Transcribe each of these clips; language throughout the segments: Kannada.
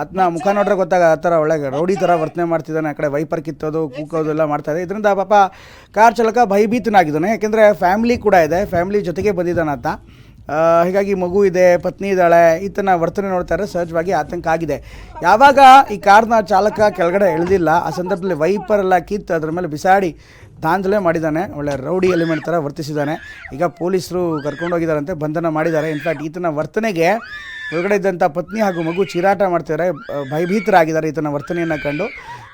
ಆತನ ಮುಖ ನೋಡ್ರೆ ಗೊತ್ತಾಗ ಆ ಥರ ಒಳ್ಳೆ ರೌಡಿ ಥರ ವರ್ತನೆ ಮಾಡ್ತಿದ್ದಾನೆ, ಆ ಕಡೆ ವೈಪರ್ ಕಿತ್ತೋದು, ಕೂಕೋದು ಎಲ್ಲ ಮಾಡ್ತಾ ಇದೆ. ಇದರಿಂದ ಪಾಪ ಕಾರ್ ಚಾಲಕ ಭಯಭೀತನಾಗಿದ್ದಾನೆ. ಯಾಕೆಂದರೆ ಫ್ಯಾಮಿಲಿ ಕೂಡ ಇದೆ ಫ್ಯಾಮಿಲಿ ಜೊತೆಗೆ ಬಂದಿದ್ದಾನೆ ಅಂತ ಹೀಗಾಗಿ ಮಗು ಇದೆ, ಪತ್ನಿ ಇದ್ದಾಳೆ, ಈತನ ವರ್ತನೆ ನೋಡ್ತಾರೆ ಸಹಜವಾಗಿ ಆತಂಕ ಆಗಿದೆ. ಯಾವಾಗ ಈ ಕಾರ್ನ ಚಾಲಕ ಕೆಳಗಡೆ ಎಳೆದಿಲ್ಲ, ಆ ಸಂದರ್ಭದಲ್ಲಿ ವೈಪರ್ ಎಲ್ಲ ಕಿತ್ತು ಅದ್ರ ಮೇಲೆ ಬಿಸಾಡಿ ದಾಂಧಲೆ ಮಾಡಿದ್ದಾನೆ. ಒಳ್ಳೆ ರೌಡಿ ಎಲಿಮೆಂಟ್ ಥರ ವರ್ತಿಸಿದ್ದಾನೆ. ಈಗ ಪೊಲೀಸರು ಕರ್ಕೊಂಡೋಗಿದ್ದಾರಂತೆ, ಬಂಧನ ಮಾಡಿದ್ದಾರೆ. ಇನ್ಫ್ಯಾಕ್ಟ್ ಈತನ ವರ್ತನೆಗೆ ಒಳಗಡೆ ಇದ್ದಂಥ ಪತ್ನಿ ಹಾಗೂ ಮಗು ಚೀರಾಟ ಮಾಡ್ತಿದ್ದಾರೆ. ಭಯಭೀತರಾಗಿದ್ದಾರೆ ಈತನ ವರ್ತನೆಯನ್ನು ಕಂಡು.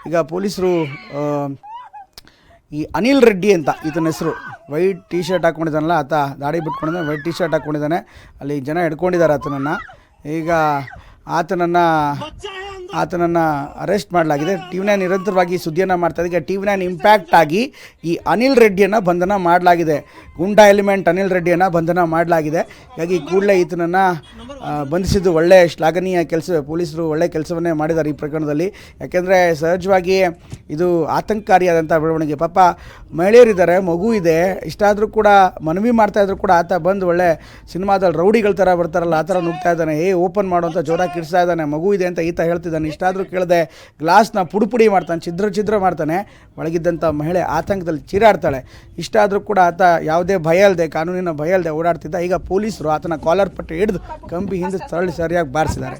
ಈಗ ಪೊಲೀಸರು ಈ ಅನಿಲ್ ರೆಡ್ಡಿ ಅಂತ ಈತನ ಹೆಸರು, ವೈಟ್ ಟೀ ಶರ್ಟ್ ಹಾಕ್ಕೊಂಡಿದ್ದಾನಲ್ಲ ಆತ ದಾಡಿ ಬಿಟ್ಕೊಂಡಿದ್ದಾನೆ, ವೈಟ್ ಟೀ ಶರ್ಟ್ ಹಾಕ್ಕೊಂಡಿದ್ದಾನೆ ಅಲ್ಲಿ ಜನ ಹಿಡ್ಕೊಂಡಿದ್ದಾರೆ ಆತನನ್ನು. ಈಗ ಆತನನ್ನು ಆತನನ್ನು ಅರೆಸ್ಟ್ ಮಾಡಲಾಗಿದೆ. ಟಿ ವಿ ನೈನ್ ನಿರಂತರವಾಗಿ ಸುದ್ದಿಯನ್ನು ಮಾಡ್ತಾ ಇದೆ ಟಿ ವಿ ನೈನ್ ಇಂಪ್ಯಾಕ್ಟ್ ಆಗಿ ಈ ಅನಿಲ್ ರೆಡ್ಡಿಯನ್ನು ಬಂಧನ ಮಾಡಲಾಗಿದೆ. ಗುಂಡಾ ಎಲಿಮೆಂಟ್ ಅನಿಲ್ ರೆಡ್ಡಿಯನ್ನು ಬಂಧನ ಮಾಡಲಾಗಿದೆ. ಹೀಗಾಗಿ ಕೂಡಲೇ ಈತನನ್ನು ಬಂಧಿಸಿದ್ದು ಒಳ್ಳೆಯ ಶ್ಲಾಘನೀಯ ಕೆಲಸ ಪೊಲೀಸರು ಒಳ್ಳೆಯ ಕೆಲಸವನ್ನೇ ಮಾಡಿದ್ದಾರೆ ಈ ಪ್ರಕರಣದಲ್ಲಿ. ಯಾಕೆಂದರೆ ಸಹಜವಾಗಿ ಇದು ಆತಂಕಕಾರಿಯಾದಂಥ ಬೆಳವಣಿಗೆ. ಪಾಪ ಮಹಿಳೆಯರಿದ್ದಾರೆ ಮಗು ಇದೆ, ಇಷ್ಟಾದರೂ ಕೂಡ ಮನವಿ ಮಾಡ್ತಾ ಇದ್ರು ಕೂಡ ಆತ ಬಂದು ಒಳ್ಳೆ ಸಿನಿಮಾದಲ್ಲಿ ರೌಡಿಗಳ ಥರ ಬರ್ತಾರಲ್ಲ, ಆ ಥರ ನುಗ್ತಾ ಇದ್ದಾನೆ. ಏ, ಓಪನ್ ಮಾಡುವಂಥ ಜೋರಾಗಿ ಕಿಡಿಸ್ತಾ ಇದ್ದಾನೆ, ಮಗು ಇದೆ ಅಂತ ಈತ ಹೇಳ್ತಿದ್ದಾನೆ. ಇಷ್ಟಾದರೂ ಕೇಳದೆ ಗ್ಲಾಸ್ನ ಪುಡಿ ಪುಡಿ ಮಾಡ್ತಾನೆ, ಛಿದ್ರ ಛಿದ್ರ ಮಾಡ್ತಾನೆ. ಒಳಗಿದ್ದಂಥ ಮಹಿಳೆ ಆತಂಕದಲ್ಲಿ ಚೀರಾಡ್ತಾಳೆ. ಇಷ್ಟಾದರೂ ಕೂಡ ಆತ ಯಾವುದೇ ಭಯ ಇಲ್ಲದೆ ಕಾನೂನಿನ ಭಯ ಇಲ್ಲದೆ ಓಡಾಡ್ತಿದ್ದ. ಈಗ ಪೊಲೀಸರು ಆತನ ಕಾಲರ್ ಪಟ್ಟು ಹಿಡಿದು ಕಂಬಿ ಹಿಂದೆ ತಳ್ಳಿ ಸರಿಯಾಗಿ ಬಾರಿಸಿದ್ದಾರೆ.